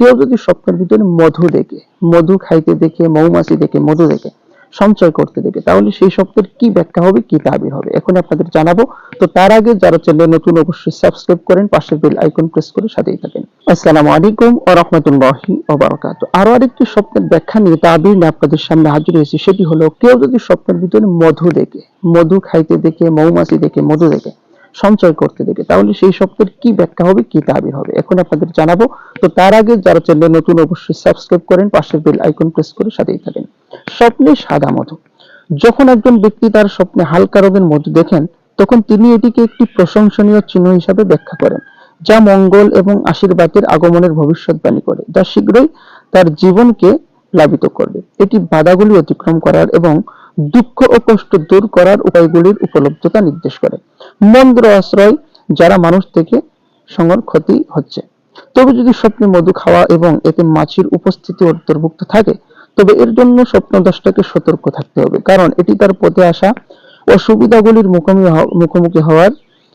কেউ যদি স্বপ্নের ভিতরে মধু দেখে, মধু খাইতে দেখে, মৌমাছি দেখে, মধু দেখে সঞ্চয় করতে দেখে, তাহলে সেই স্বপ্নের কি ব্যাখ্যা হবে, কি তাবির হবে? এখন আপনাদের জানাব। তো তার আগে যারা চ্যানেল নতুন, অবশ্যই সাবস্ক্রাইব করেন পাশের বেল আইকন প্রেস করে সাথেই থাকেন। আসসালামু আলাইকুম ওয়া রাহমাতুল্লাহি ওয়া বারাকাতুহু আরও আরেকটি স্বপ্নের ব্যাখ্যা নিয়ে তাবির নিয়ে আপনাদের সামনে হাজির হয়েছি, সেটি হলো কেউ যদি স্বপ্নের ভিতরে মধু দেখে, মধু খাইতে দেখে, মৌমাছি দেখে, মধু দেখে সঞ্চয় করতে দেখে তাহলে সেই শব্দের কি ব্যাখ্যা হবে, কি তাবির হবে? এখন আপনাদের জানাব। তো তার আগে যারা চ্যানেল নতুন, অবশ্যই সাবস্ক্রাইব করেন, পাশের বেল আইকন প্রেস করে সাথেই থাকেন। স্বপ্নে সাদা মধু। যখন একজন ব্যক্তি তার স্বপ্নে হালকা রঙের মধু দেখেন, তখন তিনি এটিকে একটি প্রশংসনীয় চিহ্ন হিসাবে ব্যাখ্যা করেন, যা মঙ্গল এবং আশীর্বাদের আগমনের ভবিষ্যৎবাণী করে, যা শীঘ্রই তার জীবনকে প্লাবিত করবে। এটি বাধাগুলি অতিক্রম করার এবং দুঃখ ও কষ্ট দূর করার উপায়গুলির উপলব্ধতা নির্দেশ করে। মন্দ্র আশ্রয় যারা মানুষ থেকে সঙ্গর ক্ষতি হচ্ছে। তবে যদি স্বপ্নে মধু খাওয়া এবং এতে মাছির উপস্থিতি অন্তর্ভুক্ত থাকে, তবে এর জন্য স্বপ্নদ্রষ্টাকে সতর্ক থাকতে হবে। কারণ এটি তার পথে আসা অসুবিধাগুলির মুখোমুখি মুখোমুখি হওয়ার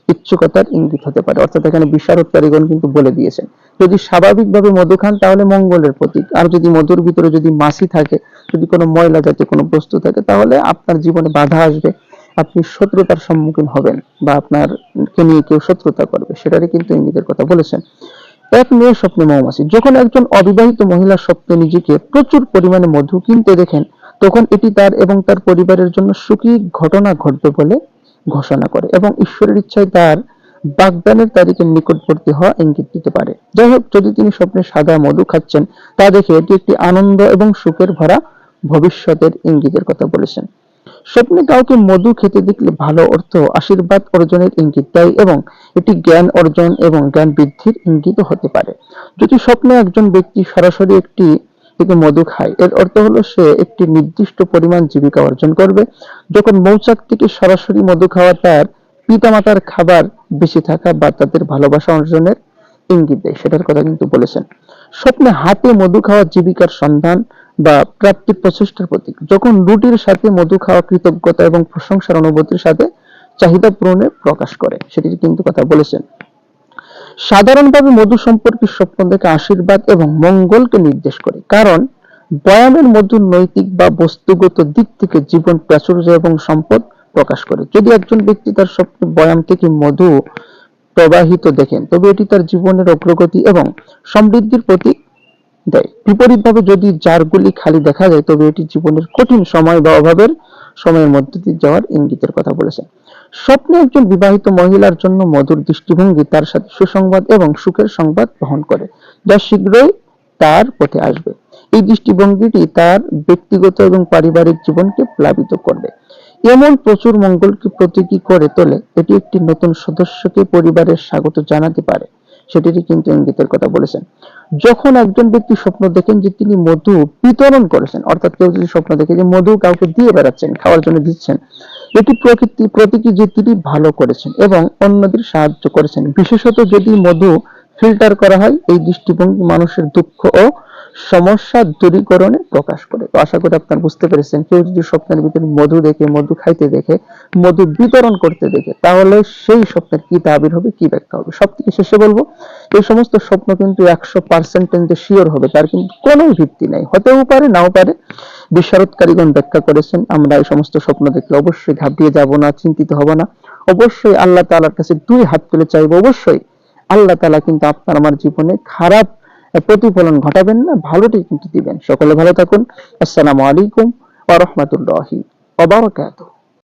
ইচ্ছুকতার ইঙ্গিত হতে পারে। অর্থাৎ এখানে বিশারদকারীগণ কিন্তু বলে দিয়েছেন, যদি স্বাভাবিকভাবে মধু খান তাহলে মঙ্গলের প্রতীক। আর যদি মধুর ভিতরে যদি মাছি থাকে, যদি কোনো ময়লা জাতীয় কোনো বস্তু থাকে, তাহলে আপনার জীবনে বাধা আসবে। আপনি শত্রুতার সম্মুখীন হবেন বা আপনার কে নিয়ে কেউ শত্রুতা করবে, সেটারই কিন্তু ইঙ্গিতের কথা বলেছেন। এক মেয়ের স্বপ্নে মৌমাছি, যখন একজন অবিবাহিত মহিলার স্বপ্নে নিজেকে প্রচুর পরিমাণে মধু কিনতে দেখেন, তখন এটি তার এবং তার পরিবারের জন্য সুখী ঘটনা ঘটবে বলে ঘোষণা করে এবং ঈশ্বরের ইচ্ছায় তার বাগদানের তারিখের নিকটবর্তী হওয়া ইঙ্গিত দিতে পারে। যাই হোক, যদি তিনি স্বপ্নে সাদা মধু খাচ্ছেন, তা দেখে এটি একটি আনন্দ এবং সুখের ভরা ভবিষ্যতের ইঙ্গিতের কথা বলেছেন। স্বপ্নে কাউকে মধু খেতে দেখলে ভালো অর্থ, আশীর্বাদ অর্জনের ইঙ্গিত দেয় এবং এটি জ্ঞান অর্জন এবং জ্ঞান বৃদ্ধির ইঙ্গিত হতে পারে। যদি স্বপ্নে একজন ব্যক্তি সরাসরি একটি থেকে মধু খায়, এর অর্থ হলো সে একটি নির্দিষ্ট পরিমাণ জীবিকা অর্জন করবে। যখন মৌচাক থেকে সরাসরি মধু খাওয়া তার পিতামাতার খাবার বেশি থাকা বা তাদের ভালোবাসা অর্জনের ইঙ্গিত দেয়, সেটার কথা কিন্তু বলেছেন। স্বপ্নে হাতে মধু খাওয়া জীবিকার সন্ধান বা প্রাপ্তির প্রচেষ্টার প্রতীক। যখন রুটির সাথে মধু খাওয়া কৃতজ্ঞতা এবং প্রশংসার অনুভূতির সাথে চাহিদা পূরণের প্রকাশ করে সেটির কিন্তু কথা বলেছেন। সাধারণভাবে মধু সম্পর্কে স্বপ্ন দেখে আশীর্বাদ এবং মঙ্গলকে নির্দেশ করে, কারণ বয়ামের মধু নৈতিক বা বস্তুগত দিক থেকে জীবন প্রাচুর্য এবং সম্পদ প্রকাশ করে। যদি একজন ব্যক্তি তার স্বপ্নে বয়াম থেকে মধু প্রবাহিত দেখেন। তবে এটি তার জীবনের অগ্রগতি এবং সমৃদ্ধির প্রতীক দেয়। বিপরীতভাবে যদি জারগুলি খালি দেখা যায়, তবে এটি জীবনের কঠিন সময় বা অভাবের সময়ের মধ্যে দিয়ে যাওয়ার ইঙ্গিতের কথা বলেছেন। স্বপ্নে একজন বিবাহিত মহিলার জন্য মধুর দৃষ্টিভঙ্গি তার সাথে সুসংবাদ এবং সুখের সংবাদ বহন করে, যা শীঘ্রই তার পথে আসবে। এই দৃষ্টিভঙ্গিটি তার ব্যক্তিগত এবং পারিবারিক জীবনকে প্লাবিত করবে। এমন প্রচুর মঙ্গলকে প্রতীকী করে তোলে, এটি একটি নতুন সদস্যকে পরিবারের স্বাগত জানাতে পারে, সেটিরই কিন্তু ইঙ্গিতের কথা বলেছেন। যখন একজন ব্যক্তি স্বপ্ন দেখেন যে তিনি মধু বিতরণ করেছেন, অর্থাৎ কেউ যদি স্বপ্ন দেখে যে মধু কাউকে দিয়ে বেড়াচ্ছেন, খাওয়ার জন্য দিচ্ছেন, এটি প্রকৃতি, প্রতীকী যে তিনি ভালো করেছেন এবং অন্যদের সাহায্য করেছেন। বিশেষত যদি মধু ফিল্টার করা হয় এই দৃষ্টিভঙ্গি মানুষের দুঃখ ও সমস্যা দূরীকরণে প্রকাশ করে। তো আশা করি আপনার বুঝতে পেরেছেন, কেউ যদি স্বপ্নের ভিতরে মধু দেখে, মধু খাইতে দেখে, মধু বিতরণ করতে দেখে, তাহলে সেই স্বপ্নের কি তাবির হবে, কি ব্যাখ্যা হবে? সব থেকে শেষে বলব, এই সমস্ত স্বপ্ন কিন্তু একশো পার্সেন্টেজ শিওর হবে, তার কিন্তু কোনো ভিত্তি নাই। হতেও পারে, নাও পারে। বিশারদকারীগণ ব্যাখ্যা করেছেন, আমরা এই সমস্ত স্বপ্ন দেখলে অবশ্যই ঘাবড়িয়ে যাব না, চিন্তিত হব না। অবশ্যই আল্লাহ তাআলার কাছে দুই হাত তুলে চাইব, অবশ্যই। আল্লাহ তালা কিন্তু আপনার, আমার জীবনে খারাপ প্রতিফলন ঘটাবেন না, ভালোটি কিন্তু দিবেন। সকলে ভালো থাকুন। আসসালামু আলাইকুম ওয়া রাহমাতুল্লাহি